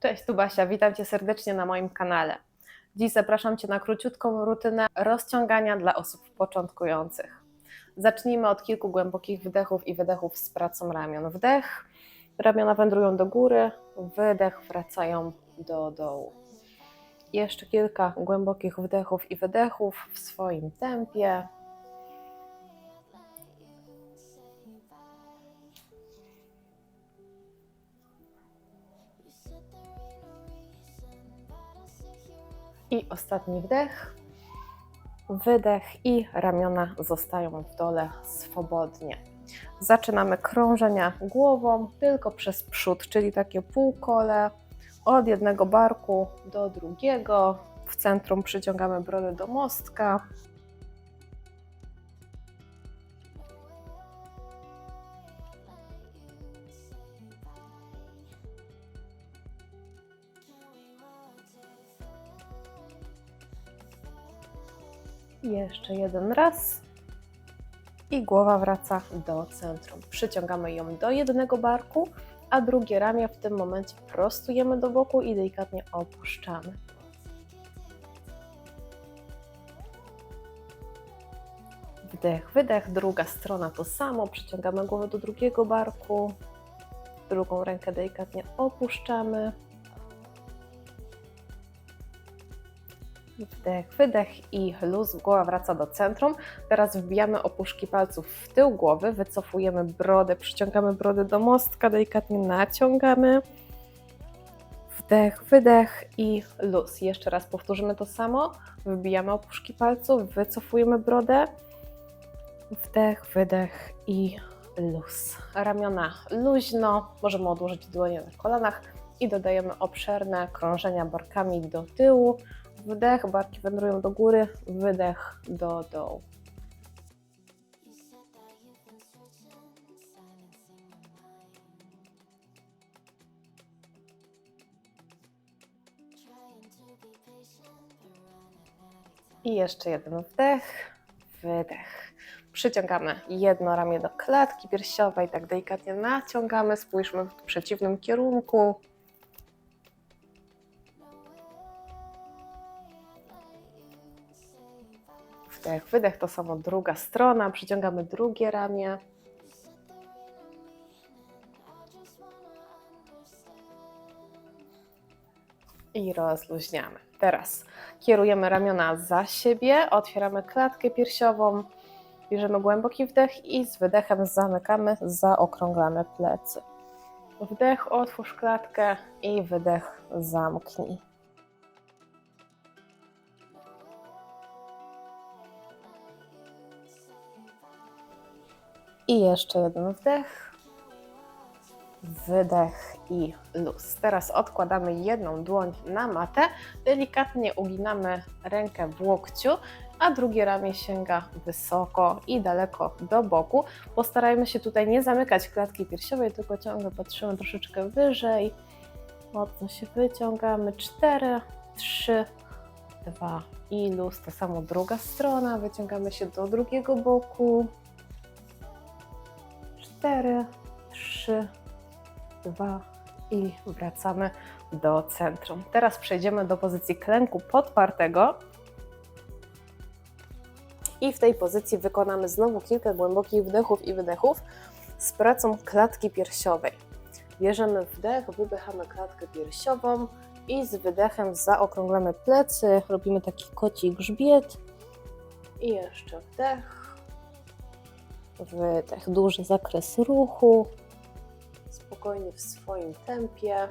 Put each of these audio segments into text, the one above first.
Cześć, tu Basia, witam Cię serdecznie na moim kanale. Dziś zapraszam Cię na króciutką rutynę rozciągania dla osób początkujących. Zacznijmy od kilku głębokich wdechów i wydechów z pracą ramion. Wdech, ramiona wędrują do góry, wydech, wracają do dołu. Jeszcze kilka głębokich wdechów i wydechów w swoim tempie. I ostatni wdech, wydech i ramiona zostają w dole swobodnie. Zaczynamy krążenia głową tylko przez przód, czyli takie półkole od jednego barku do drugiego. W centrum przyciągamy brodę do mostka. Jeszcze jeden raz. I głowa wraca do centrum. Przyciągamy ją do jednego barku, a drugie ramię w tym momencie prostujemy do boku i delikatnie opuszczamy. Wdech, wydech, druga strona to samo. Przyciągamy głowę do drugiego barku, drugą rękę delikatnie opuszczamy. Wdech, wydech i luz, głowa wraca do centrum. Teraz wbijamy opuszki palców w tył głowy, wycofujemy brodę, przyciągamy brodę do mostka, delikatnie naciągamy. Wdech, wydech i luz. Jeszcze raz powtórzymy to samo. Wbijamy opuszki palców, wycofujemy brodę. Wdech, wydech i luz. Ramiona luźno, możemy odłożyć dłonie na kolanach i dodajemy obszerne krążenia barkami do tyłu. Wdech, barki wędrują do góry, wydech do dołu. I jeszcze jeden wdech, wydech. Przyciągamy jedno ramię do klatki piersiowej, tak delikatnie naciągamy, spójrzmy w przeciwnym kierunku. Wdech, wydech to samo druga strona, przyciągamy drugie ramię. I rozluźniamy. Teraz kierujemy ramiona za siebie, otwieramy klatkę piersiową, bierzemy głęboki wdech i z wydechem zamykamy, zaokrąglamy plecy. Wdech, otwórz klatkę i wydech, zamknij. I jeszcze jeden wdech, wydech i luz. Teraz odkładamy jedną dłoń na matę, delikatnie uginamy rękę w łokciu, a drugie ramię sięga wysoko i daleko do boku. Postarajmy się tutaj nie zamykać klatki piersiowej, tylko ciągle patrzymy troszeczkę wyżej. Mocno się wyciągamy. 4, 3, 2 i luz. To samo druga strona. Wyciągamy się do drugiego boku. 4, 3, 2 i wracamy do centrum. Teraz przejdziemy do pozycji klęku podpartego. I w tej pozycji wykonamy znowu kilka głębokich wdechów i wydechów z pracą klatki piersiowej. Bierzemy wdech, wydychamy klatkę piersiową i z wydechem zaokrąglamy plecy, robimy taki koci grzbiet i jeszcze wdech, wydech, duży zakres ruchu, spokojnie w swoim tempie.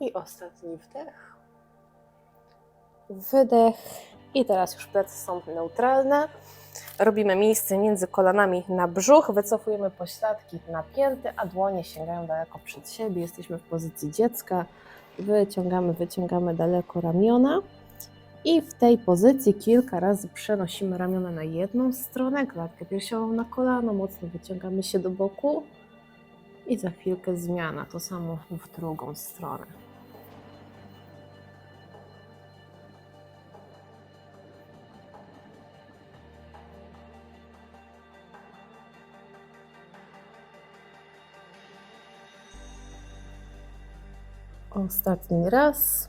I ostatni wdech. Wydech. I teraz już plecy są neutralne. Robimy miejsce między kolanami na brzuch, wycofujemy pośladki na pięty, a dłonie sięgają daleko przed siebie. Jesteśmy w pozycji dziecka. Wyciągamy, wyciągamy daleko ramiona. I w tej pozycji kilka razy przenosimy ramiona na jedną stronę, klatkę piersiową na kolano, mocno wyciągamy się do boku. I za chwilkę zmiana, to samo w drugą stronę. Ostatni raz.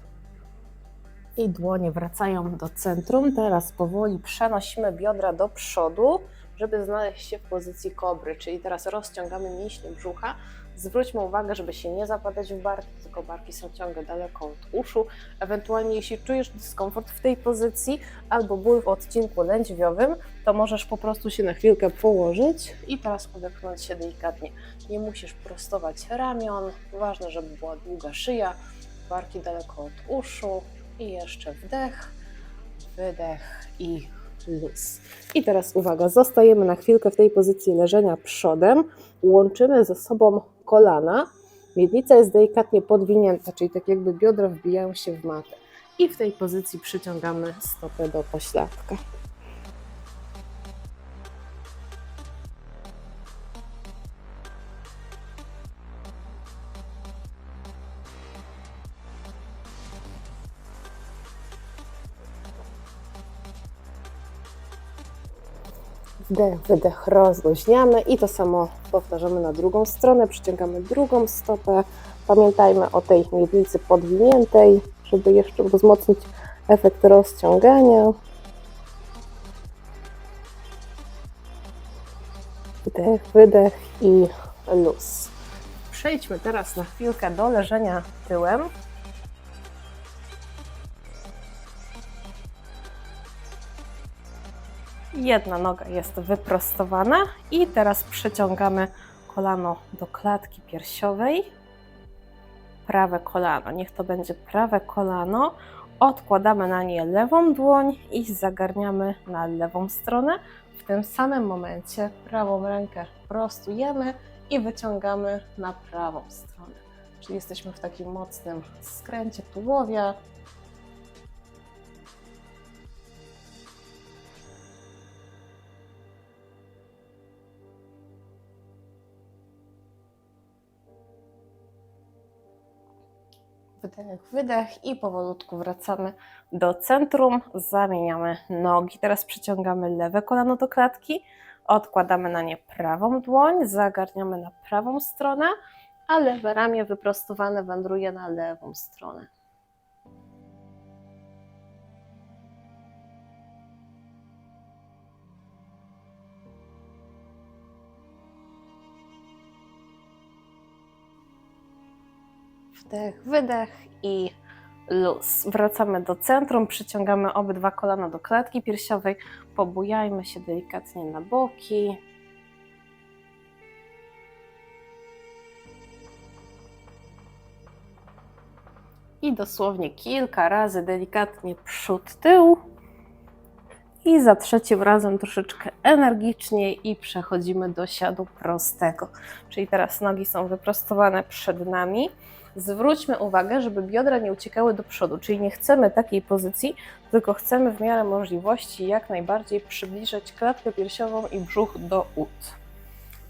I dłonie wracają do centrum. Teraz powoli przenosimy biodra do przodu, żeby znaleźć się w pozycji kobry. Czyli teraz rozciągamy mięśnie brzucha. Zwróćmy uwagę, żeby się nie zapadać w barki, tylko barki są ciągle daleko od uszu. Ewentualnie, jeśli czujesz dyskomfort w tej pozycji albo ból w odcinku lędźwiowym, to możesz po prostu się na chwilkę położyć i teraz odepchnąć się delikatnie. Nie musisz prostować ramion, ważne, żeby była długa szyja, barki daleko od uszu i jeszcze wdech, wydech i luz. I teraz uwaga, zostajemy na chwilkę w tej pozycji leżenia przodem, łączymy ze sobą kolana, miednica jest delikatnie podwinięta, czyli tak jakby biodra wbijają się w matę. I w tej pozycji przyciągamy stopę do pośladka. Wdech, wydech, rozluźniamy i to samo powtarzamy na drugą stronę. Przyciągamy drugą stopę. Pamiętajmy o tej miednicy podwiniętej, żeby jeszcze wzmocnić efekt rozciągania. Wdech, wydech i luz. Przejdźmy teraz na chwilkę do leżenia tyłem. Jedna noga jest wyprostowana i teraz przeciągamy kolano do klatki piersiowej. Prawe kolano, niech to będzie prawe kolano. Odkładamy na nie lewą dłoń i zagarniamy na lewą stronę. W tym samym momencie prawą rękę prostujemy i wyciągamy na prawą stronę. Czyli jesteśmy w takim mocnym skręcie tułowia, Wydech, wydech i powolutku wracamy do centrum. Zamieniamy nogi. Teraz przyciągamy lewe kolano do klatki, odkładamy na nie prawą dłoń, zagarniamy na prawą stronę, a lewe ramię wyprostowane wędruje na lewą stronę. Wdech, wydech i luz. Wracamy do centrum, przyciągamy obydwa kolana do klatki piersiowej, pobujajmy się delikatnie na boki. I dosłownie kilka razy delikatnie przód, tył. I za trzecim razem troszeczkę energiczniej i przechodzimy do siadu prostego. Czyli teraz nogi są wyprostowane przed nami. Zwróćmy uwagę, żeby biodra nie uciekały do przodu, czyli nie chcemy takiej pozycji, tylko chcemy w miarę możliwości jak najbardziej przybliżyć klatkę piersiową i brzuch do ud.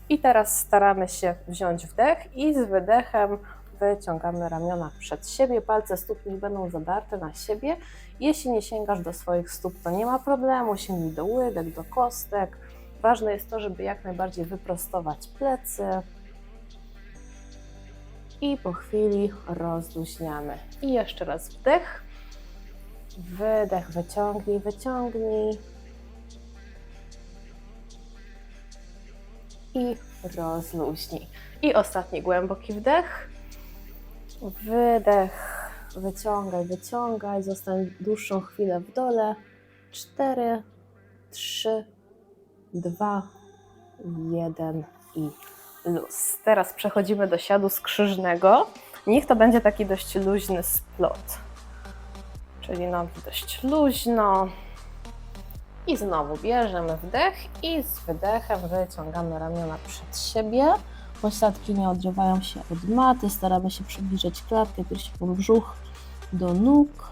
I teraz staramy się wziąć wdech i z wydechem wyciągamy ramiona przed siebie, palce stóp niech będą zadarte na siebie. Jeśli nie sięgasz do swoich stóp, to nie ma problemu, sięgnij do łydek, do kostek. Ważne jest to, żeby jak najbardziej wyprostować plecy, i po chwili rozluźniamy. I jeszcze raz wdech, wydech, wyciągnij, wyciągnij i rozluźnij. I ostatni głęboki wdech, wydech, wyciągaj, wyciągaj, zostań dłuższą chwilę w dole. Cztery, trzy, dwa, jeden i luz. Teraz przechodzimy do siadu skrzyżnego. Niech to będzie taki dość luźny splot. Czyli nogi dość luźno. I znowu bierzemy wdech i z wydechem wyciągamy ramiona przed siebie. Pośladki nie odrywają się od maty. Staramy się przybliżyć klatkę piersiową brzuch do nóg.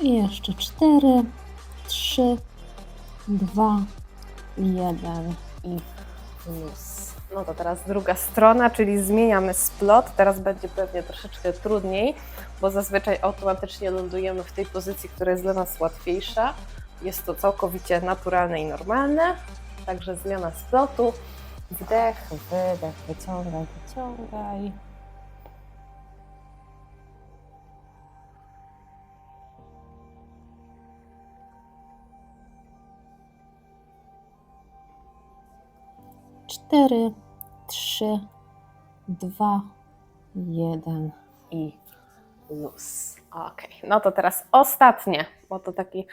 I jeszcze cztery, trzy, dwa, jeden i luz. No to teraz druga strona, czyli zmieniamy splot. Teraz będzie pewnie troszeczkę trudniej, bo zazwyczaj automatycznie lądujemy w tej pozycji, która jest dla nas łatwiejsza. jest to całkowicie naturalne i normalne. Także zmiana splotu. Wdech, wydech, wyciągaj, wyciągaj. Cztery, trzy, dwa, jeden. i luz. Ok, no to teraz ostatnie, bo to taki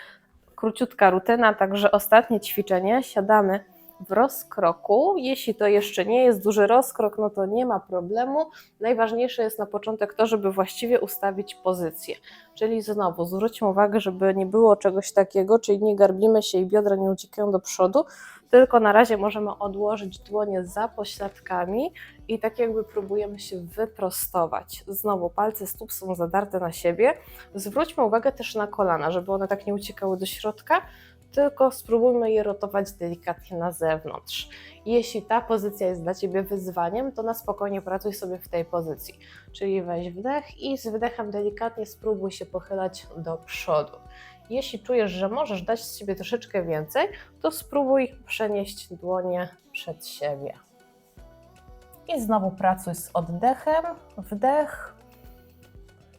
króciutka rutyna, także ostatnie ćwiczenie. Siadamy w rozkroku. Jeśli to jeszcze nie jest duży rozkrok, no to nie ma problemu. Najważniejsze jest na początek to, żeby właściwie ustawić pozycję. Czyli znowu zwróćmy uwagę, żeby nie było czegoś takiego, czyli nie garbimy się i biodra nie uciekają do przodu, tylko na razie możemy odłożyć dłonie za pośladkami i tak jakby próbujemy się wyprostować. Znowu palce stóp są zadarte na siebie. Zwróćmy uwagę też na kolana, żeby one tak nie uciekały do środka, tylko spróbujmy je rotować delikatnie na zewnątrz. Jeśli ta pozycja jest dla Ciebie wyzwaniem, to na spokojnie pracuj sobie w tej pozycji. Czyli weź wdech i z wydechem delikatnie spróbuj się pochylać do przodu. Jeśli czujesz, że możesz dać z siebie troszeczkę więcej, to spróbuj przenieść dłonie przed siebie. I znowu pracuj z oddechem. Wdech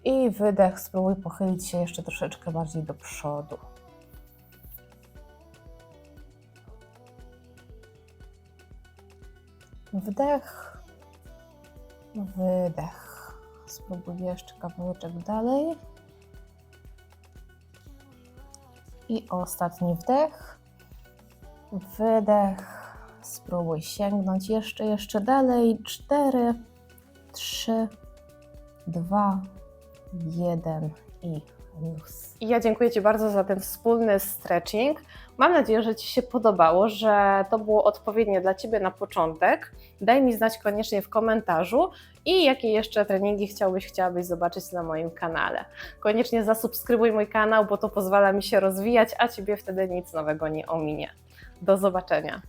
i wydech. Spróbuj pochylić się jeszcze troszeczkę bardziej do przodu. Wdech, wydech. Spróbuj jeszcze kawałeczek dalej. I ostatni wdech, wydech. Spróbuj sięgnąć jeszcze, jeszcze dalej. Cztery, trzy, dwa, jeden i luz. I ja dziękuję Ci bardzo za ten wspólny stretching. Mam nadzieję, że Ci się podobało, że to było odpowiednie dla Ciebie na początek. Daj mi znać koniecznie w komentarzu i jakie jeszcze treningi chciałbyś, chciałabyś zobaczyć na moim kanale. Koniecznie zasubskrybuj mój kanał, bo to pozwala mi się rozwijać, a Ciebie wtedy nic nowego nie ominie. Do zobaczenia.